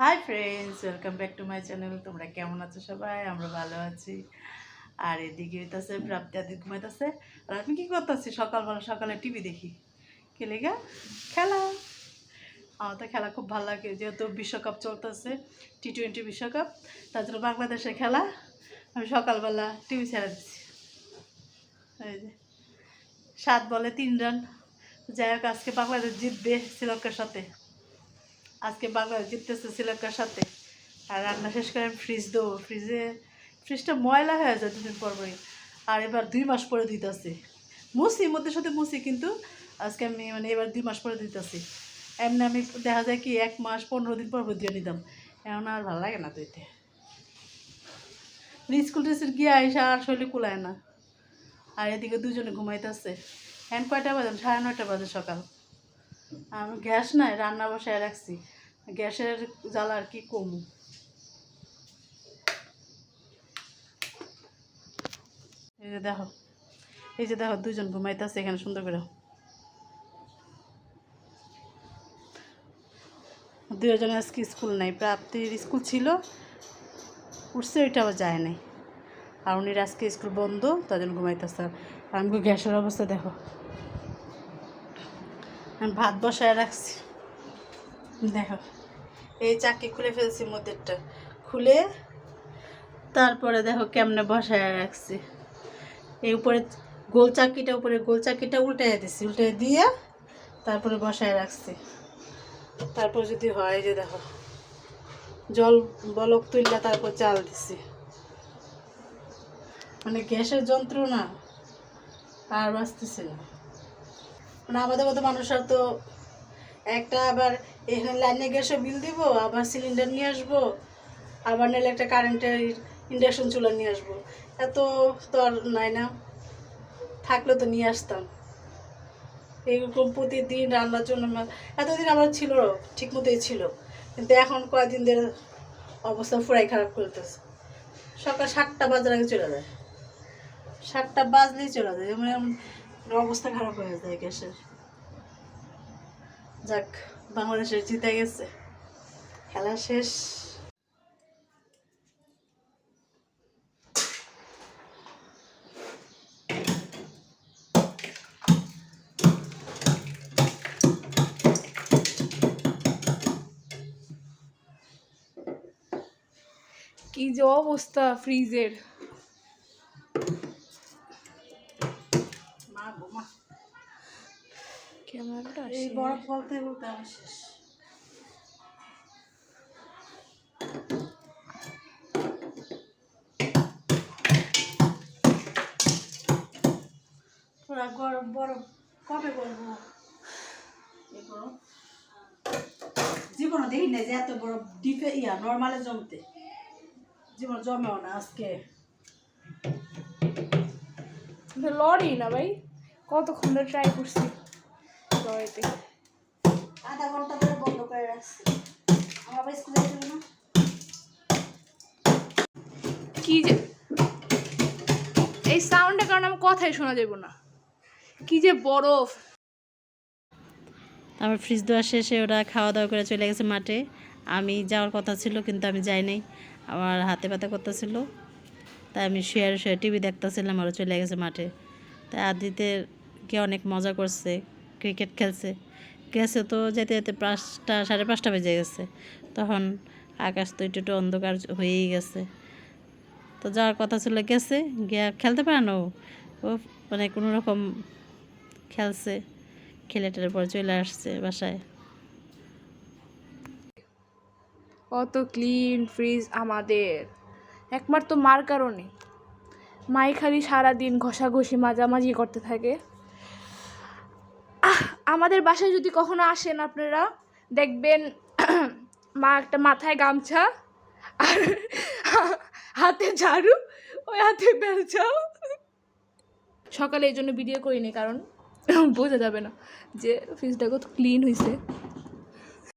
Hi friends welcome back to my channel তোমরা কেমন আছো সবাই? আমরা ভালো আছি। আর এদিকে হইতাছে, প্রাপ্তি আদি ঘুমাইতেছে। আর আমি কি করতেছি? সকালবেলা সকালে টিভি দেখি। কে লেগা? খেলা। আমার তো খেলা খুব ভালো লাগে, যেহেতু বিশ্বকাপ চলতেছে টি টোয়েন্টি বিশ্বকাপ, তার জন্য বাংলাদেশের খেলা আমি সকালবেলা টিভি ছেড়ে দিচ্ছি এই যে, সাত বলে তিন রান যাই হোক আজকে বাংলাদেশ জিতবে শ্রীলঙ্কার সাথে। আজকে বাংলাদেশ জিততেছে শ্রীলঙ্কার সাথে। আর রান্না শেষ করে আমি ফ্রিজ দেবো। ফ্রিজে ফ্রিজটা ময়লা হয়ে যায় দুদিন পর পরই। আর এবার দুই মাস পরে দিতেছি। মুসি মধ্যে সাথে মুসি কিন্তু আজকে আমি মানে এবার দুই মাস পরে দিতেছি। এমনি আমি দেখা যায় কি এক মাস, পনেরো দিন পর দিয়ে নিতাম। এখন আর ভালো লাগে না তো স্কুল টিস্কুল গিয়ে আইসা আর শৈলী কুলায় না। আর এদিকে দুজনে ঘুমাইতেছে। হ্যান্ড কয়টা বাজে? সাড়ে নয়টা বাজে সকাল। আমি গ্যাস নাই, রান্না বসায় রাখছি। গ্যাসের জ্বালা আর কি কমু। এই যে দেখো, এই যে দেখো দুজন ঘুমাইতেছে এখানে, সুন্দর করে। দুজনের আজকে স্কুল নাই, প্রাপ্তির স্কুল ছিল, উঠছে ওইটা আবার যায় নাই। আর উনির আজকে স্কুল বন্ধ, তার জন্য ঘুমাইতেছে আর। আমি গ্যাসের অবস্থা দেখো। আমি ভাত বসায় রাখছি। দেখো, এই চাকি খুলে ফেলছি মধ্যেরটা খুলে তারপরে দেখো কেমনে বসায় রাখছি। এই উপরে গোল চাকিটা, উপরে গোল চাকিটা উল্টে দিছি উল্টে দিয়ে তারপরে বসায় রাখছি। তারপর যদি হয় যে দেখো, জল বলক তুললে তারপর চাল দিছি। মানে গ্যাসের যন্ত্রণা আর বাঁচতেছে না। মানে আমাদের মতো মানুষরা তো একটা আবার এখানে লাইনে গ্যাসে বিল দিব, আবার সিলিন্ডার নিয়ে আসব, আবার নাহলে একটা কারেন্টের ইন্ডাকশন চুলা নিয়ে আসব। এত তো আর নাই না, থাকলে তো নিয়ে আসতাম। এইরকম প্রতিদিন রান্নার জন্য এতদিন আমার ছিল ঠিক মতোই ছিল। কিন্তু এখন কয়েকদিন ধরে অবস্থা পুরাই খারাপ করতেছে। সকাল সাতটা বাজার আগে চলে যায়। সাতটা বাজলেই চলে যায় মানে অবস্থা খারাপ হয়ে যায় গ্যাসের। যাক বাংলাদেশের জিতে গেছে। খেলা শেষ। কি যে অবস্থা ফ্রিজের। ক্যামেরাটা এই বরফ বলতে বলতে আমি শেষ। পুরা গরম বরফ কবে করব। জীবনে দেখি না যে এত বড় ডিপে ইয়া নর্মালে জমতে। জীবন জমেও না আজকে। লরি না ভাই কতক্ষণ ধরে ট্রাই করছি? লরিতে আধা ঘণ্টা ধরে বন্ধ করে রাখছি। আমার আবার স্কুলে ছিল না কি যে এই সাউন্ডের কারণে আমার কথাই শোনা যাব না। কি যে বরফ। তারপর ফ্রিজ দেওয়া শেষে ওরা খাওয়া দাওয়া করে চলে গেছে মাঠে। আমি যাওয়ার কথা ছিল কিন্তু আমি যাই নাই। আমার হাতে ব্যথা করতেছিল। তাই আমি শুয়ে শুয়ে টিভি দেখতেছিলাম ওরা চলে গেছে মাঠে। তাই আদিতে কে অনেক মজা করছে। ক্রিকেট খেলছে। গেছে তো যেতে যেতে পাঁচটা, সাড়ে পাঁচটা বেজে গেছে। তখন আকাশ তো একটু একটু অন্ধকার হয়েই গেছে। তো যাওয়ার কথা ছিল গেছে, গিয়া খেলতে পারে না ও। মানে কোনো রকম খেলছে খেলে টেলে পরে চলে আসছে বাসায়। অত ক্লিন ফ্রিজ আমাদের। একমাত্র মার কারণে। মাই খালি সারাদিন ঘষাঘষি, মাঝামাঝি করতে থাকে। আমাদের বাসায় যদি কখনো আসেন আপনারা, দেখবেন মা একটা মাথায় গামছা আর হাতে ঝাড়ু, ওই হাতে বেলচাও সকালে এই জন্য ভিডিও করিনি, কারণ বোঝা যাবে না যে ফ্রিজটা কত ক্লিন হয়েছে